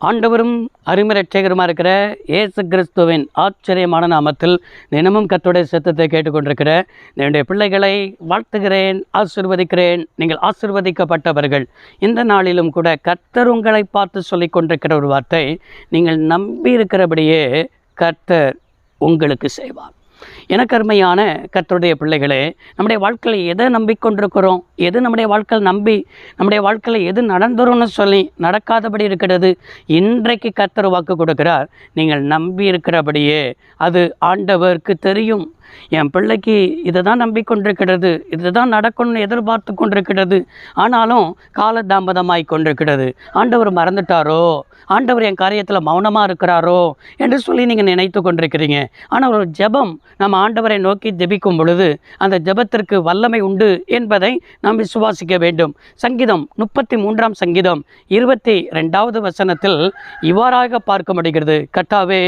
ஆண்டவரும் அருமரட்சகருமா இருக்கிற இயேசு கிறிஸ்துவின் ஆச்சரியமான நாமத்தில் தினமும் கத்தோடைய சத்தத்தை கேட்டுக்கொண்டிருக்கிற என்னுடைய பிள்ளைகளை வாழ்த்துகிறேன் ஆசிர்வதிக்கிறேன். நீங்கள் ஆசிர்வதிக்கப்பட்டவர்கள். இந்த நாளிலும் கூட கர்த்தர் உங்களை பார்த்து சொல்லி கொண்டிருக்கிற ஒரு வார்த்தை நீங்கள் நம்பி இருக்கிறபடியே கர்த்தர் உங்களுக்கு செய்வார். இனக்கருமையான அருமையான கர்த்தருடைய பிள்ளைகளே நம்முடைய வாழ்க்கையில் எதை நம்பிக்கொண்டிருக்கிறோம்? எது நம்முடைய வாழ்க்கையில் நம்பி நம்முடைய வாழ்க்கையில் எது நடந்துரும்னு சொல்லி நடக்காதபடி இருக்கிறது? இன்றைக்கு கர்த்தர் வாக்கு கொடுக்கிறார் நீங்கள் நம்பி இருக்கிறபடியே அது ஆண்டவருக்கு தெரியும். என் பிள்ளைக்கு இதை தான் நம்பிக்கொண்டிருக்கிறது இதுதான் நடக்கணும்னு எதிர்பார்த்து கொண்டிருக்கிறது. ஆனாலும் காலதாமதமாய் கொண்டிருக்கிறது. ஆண்டவர் மறந்துட்டாரோ? ஆண்டவர் என் காரியத்தில் மௌனமாக இருக்கிறாரோ? என்று சொல்லி நீங்கள் நினைத்து கொண்டிருக்கிறீங்க. ஆனால் ஒரு ஜெபம் நம்ம ஆண்டவரை நோக்கி ஜெபிக்கும் பொழுது அந்த ஜெபத்திற்கு வல்லமை உண்டு என்பதை நாம் விசுவாசிக்க வேண்டும். சங்கீதம் முப்பத்தி மூன்றாம் சங்கீதம் இருபத்தி ரெண்டாவது வசனத்தில் இவ்வாறாக பார்க்க முடிகிறது கட்டாவே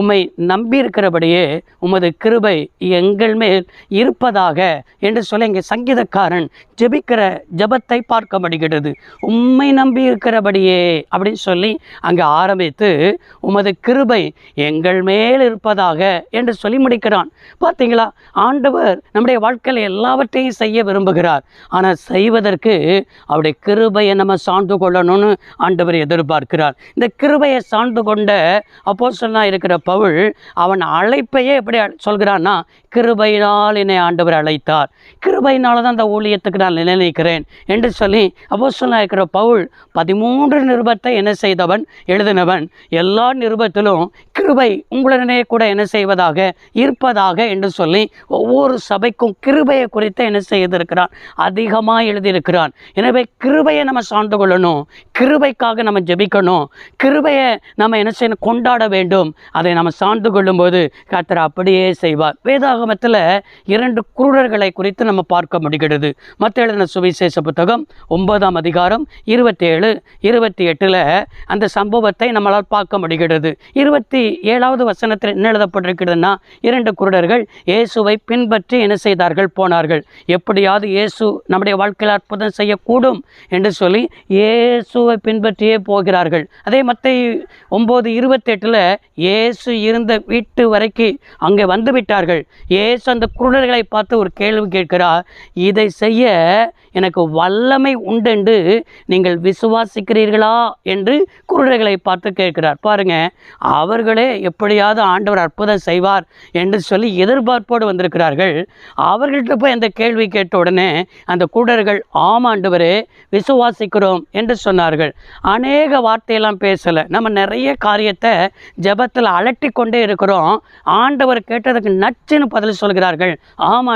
உம்மை நம்பியிருக்கிறபடியே உமது கிருபை எங்கள் மேல் இருப்பதாக என்று சொல்லி இங்கே சங்கீதக்காரன் ஜெபிக்கிற ஜெபத்தை பார்க்க முடிகிறது உம்மை நம்பி இருக்கிறபடியே அப்படின்னு சொல்லி அங்கே ஆரம்பித்து உமது கிருபை எங்கள் மேல் இருப்பதாக என்று சொல்லி முடிக்கிறான். பார்த்தீங்களா? ஆண்டவர் நம்முடைய வாழ்க்கையில் எல்லாவற்றையும் செய்ய விரும்புகிறார். ஆனால் செய்வதற்கு அவருடைய கிருபையை நம்ம சார்ந்து கொள்ளணும்னு ஆண்டவர் எதிர்பார்க்கிறார். இந்த கிருபையை சார்ந்து கொண்ட அப்போஸ்தலனாக இருக்கிற பவுல் அவன் அழைப்பையே எப்படி சொல்கிறான்னா கிருபையினால் என்னை ஆண்டவர் அழைத்தார். கிருபையினால தான் அந்த ஊழியத்துக்கு நான் நிலைநிற்கிறேன் என்று சொல்லி அப்போஸ்தலனாக இருக்கிற பவுல் பதிமூன்று நிருபத்தை என்ன செய்தவன்? எழுதினவன் எல்லா நிருபத்திலும் கிருபை உங்களுடனே கூட என்ன செய்வதாக இருப்பதாக என்று சொல்லி ஒவ்வொரு சபைக்கும் கிருபையை குறித்து என்ன செய்திருக்கிறான் அதிகமாக எழுதியிருக்கிறான் எனவே கிருபையை நம்ம சார்ந்து கொள்ளணும். கிருபைக்காக நம்ம ஜெபிக்கணும். கிருபையை நம்ம என்ன செய்யணும்? கொண்டாட வேண்டும். அதை நம்ம சார்ந்து கொள்ளும்போது கர்த்தர் அப்படியே செய்வார். வேதாகமத்தில் இரண்டு குருடர்களை குறித்து நம்ம பார்க்க முடிகிறது. மற்ற எழுதின சுவிசேஷ புத்தகம் ஒன்பதாம் அதிகாரம் இருபத்தேழு இருபத்தி எட்டில் அந்த சம்பவத்தை நம்மளால் பார்க்க முடிகிறது. இருபத்தி ஏழாவது வசனத்தில் என்ன எழுதப்பட்டிருக்கிறதுனா இரண்டு குருடர் சீடர்கள் இயேசுவை பின்பற்றி என்ன செய்தார்கள்? போனார்கள். எப்படியாவது இயேசு நம்முடைய வாழ்க்கையில் அற்புதம் செய்யக்கூடும் என்று சொல்லி இயேசுவை பின்பற்றியே போகிறார்கள். அதே மற்ற ஒம்பது இருபத்தெட்டில் இயேசு இருந்த வீட்டு வரைக்கும் அங்கே வந்து விட்டார்கள் இயேசு அந்த குருடர்களை பார்த்து ஒரு கேள்வி கேட்கிறார். இதை செய்ய எனக்கு வல்லமை உண்டென்று நீங்கள் விசுவாசிக்கிறீர்களா? என்று குருடர்களை பார்த்து கேட்கிறார். பாருங்க அவர்களே எப்படியாவது ஆண்டவர் அற்புதம் செய்வார் என்று சொல்லி எதிர்பார்ப்போடு வந்திருக்கிறார்கள். அவர்கள்ட்ட போய் அந்த கேள்வி கேட்ட உடனே அந்த கூடர்கள் ஆம் ஆண்டவரே விசுவாசிக்கிறோம் என்று சொன்னார்கள். அநேக வார்த்தையெல்லாம் பேசலை. நம்ம நிறைய காரியத்தை ஜபத்தில் அலட்டி கொண்டே இருக்கிறோம். ஆண்டவர் கேட்டதுக்கு நச்சுன்னு பதில் சொல்கிறார்கள். ஆம்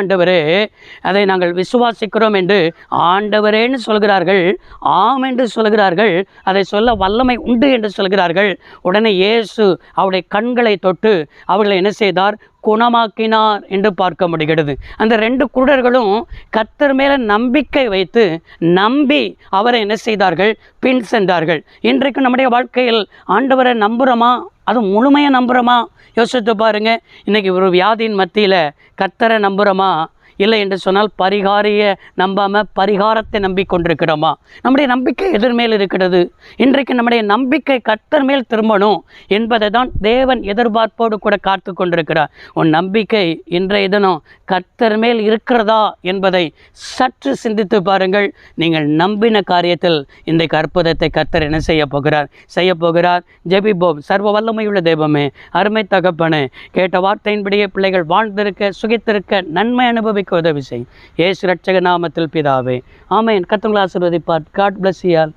அதை நாங்கள் விசுவாசிக்கிறோம் என்று ஆண்டவரேன்னு சொல்கிறார்கள். ஆம் என்று சொல்கிறார்கள். அதை சொல்ல வல்லமை உண்டு என்று சொல்கிறார்கள். உடனே இயேசு அவருடைய கண்களை தொட்டு அவர்களை என்ன செய்தார்? குணமாக்கினார் என்று பார்க்க முடிகிறது. அந்த ரெண்டு குருடர்களும் கத்தர் மேலே நம்பிக்கை வைத்து நம்பி அவரை என்ன செய்தார்கள்? பின் சென்றார்கள். இன்றைக்கு நம்முடைய வாழ்க்கையில் ஆண்டவரை நம்புகிறோமா அது முழுமையாக நம்புகிறோமா யோசித்து பாருங்க. இன்றைக்கி ஒரு வியாதியின் மத்தியில் கத்தரை நம்புகிறோமா இல்லை என்று சொன்னால் பரிகாரியை நம்பாமல் பரிகாரத்தை நம்பிக்கொண்டிருக்கிறோமா? நம்முடைய நம்பிக்கை எதிர்மேல் இருக்கிறது. இன்றைக்கு நம்முடைய நம்பிக்கை கத்தர் மேல் திரும்பணும் என்பதை தான் தேவன் எதிர்பார்ப்போடு கூட காத்து கொண்டிருக்கிறார். உன் நம்பிக்கை இன்றைய தினம் கத்தர் மேல் இருக்கிறதா என்பதை சற்று சிந்தித்து பாருங்கள். நீங்கள் நம்பின காரியத்தில் இன்றைக்கு அற்புதத்தை கத்தர் என்ன செய்ய போகிறார்? செய்ய போகிறார். ஜெபிபோம் சர்வ வல்லமையுள்ள தெய்வமே அருமை தகப்பனு கேட்ட வார்த்தையின்படியே பிள்ளைகள் வாழ்ந்திருக்க சுகித்திருக்க நன்மை அனுபவிக்க உதவி செய். ஏசு ரட்சக நாமத்தில் பிதாவே. ஆமேன். கத்துங்களை ஆசிர்வதிப்பார். காட் பிளஸ் யால்